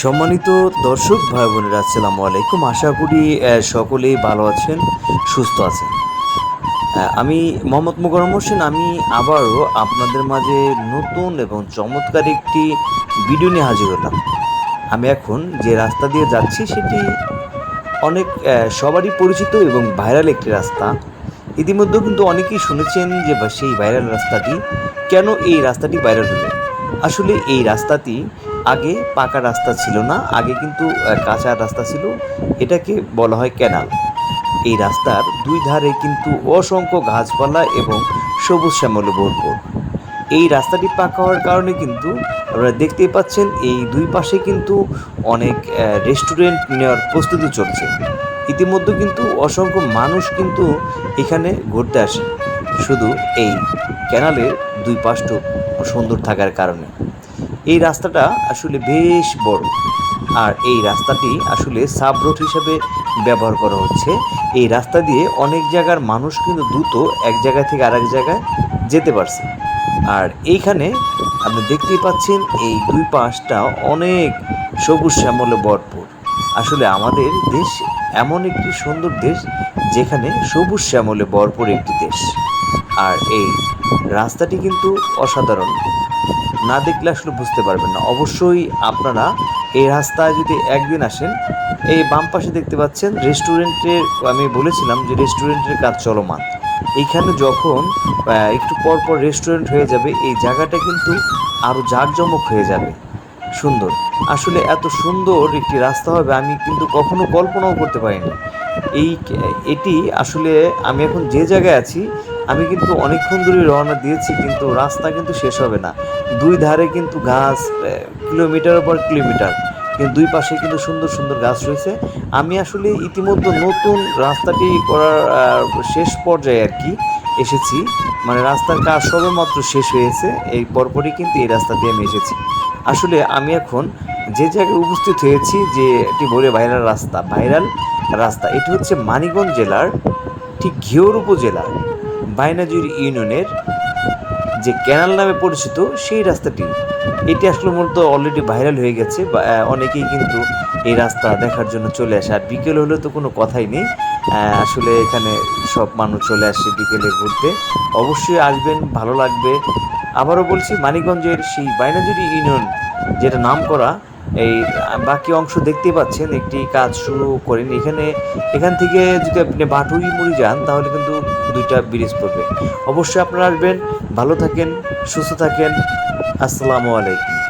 সম্মানিত দর্শক, ভাই বোনেরা, আসসালামু আলাইকুম। আশা করি সকলেই ভালো আছেন, সুস্থ আছেন। আমি মোহাম্মদ মুকরম হোসেন। আমি আবারও আপনাদের মাঝে নতুন এবং চমৎকার একটি ভিডিও নিয়ে হাজির হলাম। আমি এখন যে রাস্তা দিয়ে যাচ্ছি, সেটি অনেক সবারই পরিচিত এবং ভাইরাল একটি রাস্তা। ইতিমধ্যে কিন্তু অনেকেই শুনেছেন যে সেই ভাইরাল রাস্তাটি কেন এই রাস্তাটি ভাইরাল হলো? আসলে এই রাস্তাটি আগে পাকা রাস্তা ছিল না, আগে কিন্তু কাঁচা রাস্তা ছিল, এটাকে বলা হয় ক্যানাল এই রাস্তার দুই ধারে কিন্তু অসংখ্য গাছপালা এবং সবুজ শ্যামলে ভরপুর। এই রাস্তাটি পাকা হওয়ার কারণে কিন্তু আপনারা দেখতেই পাচ্ছেন, এই দুই পাশে কিন্তু অনেক রেস্টুরেন্ট নেওয়ার প্রস্তুতি চলছে। ইতিমধ্যে কিন্তু অসংখ্য মানুষ কিন্তু এখানে ঘুরতে আসে। শুধু এই ক্যানালের দুই পাশটুক সুন্দর থাকার কারণে। এই রাস্তাটা আসলে বেশ বড়। আর এই রাস্তাটি আসলে সাব রোড হিসেবে ব্যবহার করা হচ্ছে। এই রাস্তা দিয়ে অনেক জায়গার মানুষ কিন্তু দ্রুত এক জায়গা থেকে আরেক জায়গায় যেতে পারছে। আর এইখানে আপনি দেখতেই পাচ্ছেন এই দুই পাশটা অনেক সবুজ শ্যামলে ভরপুর। আসলে আমাদের দেশ এমন একটি সুন্দর দেশ যেখানে সবুজ শ্যামলে ভরপুর একটি দেশ। আর এই রাস্তাটি কিন্তু অসাধারণ। না দেখলে আসলে বুঝতে পারবেন না। অবশ্যই আপনারা এই রাস্তায় যদি একদিন আসেন, এই বাম পাশে দেখতে পাচ্ছেন রেস্টুরেন্টের, আমি বলেছিলাম যে রেস্টুরেন্টের কাজ চলমান। এইখানে যখন একটু পর পর রেস্টুরেন্ট হয়ে যাবে, এই জায়গাটা কিন্তু আরও জাঁকজমক হয়ে যাবে। সুন্দর। আসলে এত সুন্দর একটি রাস্তা হবে, আমি কিন্তু কখনো কল্পনাও করতে পারিনি। এই, এটি আসলে আমি এখন যে জায়গায় আছি, আমি কিন্তু অনেকক্ষণ ধরে রওনা দিয়েছি, কিন্তু রাস্তা কিন্তু শেষ হবে না। দুই ধারে কিন্তু গাছ কিলোমিটার পর কিলোমিটার। কিন্তু দুই পাশে কিন্তু সুন্দর সুন্দর গাছ রয়েছে। আমি আসলে ইতিমধ্যে নতুন রাস্তাটি করার শেষ পর্যায়ে আর কি এসেছি। মানে রাস্তার কাজ সবেমাত্র শেষ হয়েছে। এই পরপরই কিন্তু এই রাস্তা দিয়ে আমি এসেছি। আসলে আমি এখন যে জায়গায় উপস্থিত হয়েছি, যে এটি বলে ভাইরাল রাস্তা ভাইরাল রাস্তা, এটি হচ্ছে মানিকগঞ্জ জেলার ঠিক ঘিওর উপজেলার বাইনাজুরি ইউনিয়নের যে ক্যানাল নামে পরিচিত সেই রাস্তাটি, এটি আসলে মূলত অলরেডি ভাইরাল হয়ে গেছে অনেকেই কিন্তু এই রাস্তা দেখার জন্য চলে আসে। আর বিকেল হলে তো কোনো কথাই নেই। আসলে এখানে সব মানুষ চলে আসে বিকেলে ঘুরতে। অবশ্যই আসবেন, ভালো লাগবে। আবারও বলছি, মানিকগঞ্জের সেই বাইনাজুরি ইউনিয়ন, যেটা নাম করা এই বাকি অংশ দেখতে পাচ্ছেন, একটি কাজ শুরু করেন। এখানে, এখান থেকে যদি আপনি বাটুই মুড়ি যান, তাহলে কিন্তু দুইটা ব্রিজ পড়বে। অবশ্যই আপনারা আসবেন, ভালো থাকেন, সুস্থ থাকেন। আসসালামু আলাইকুম।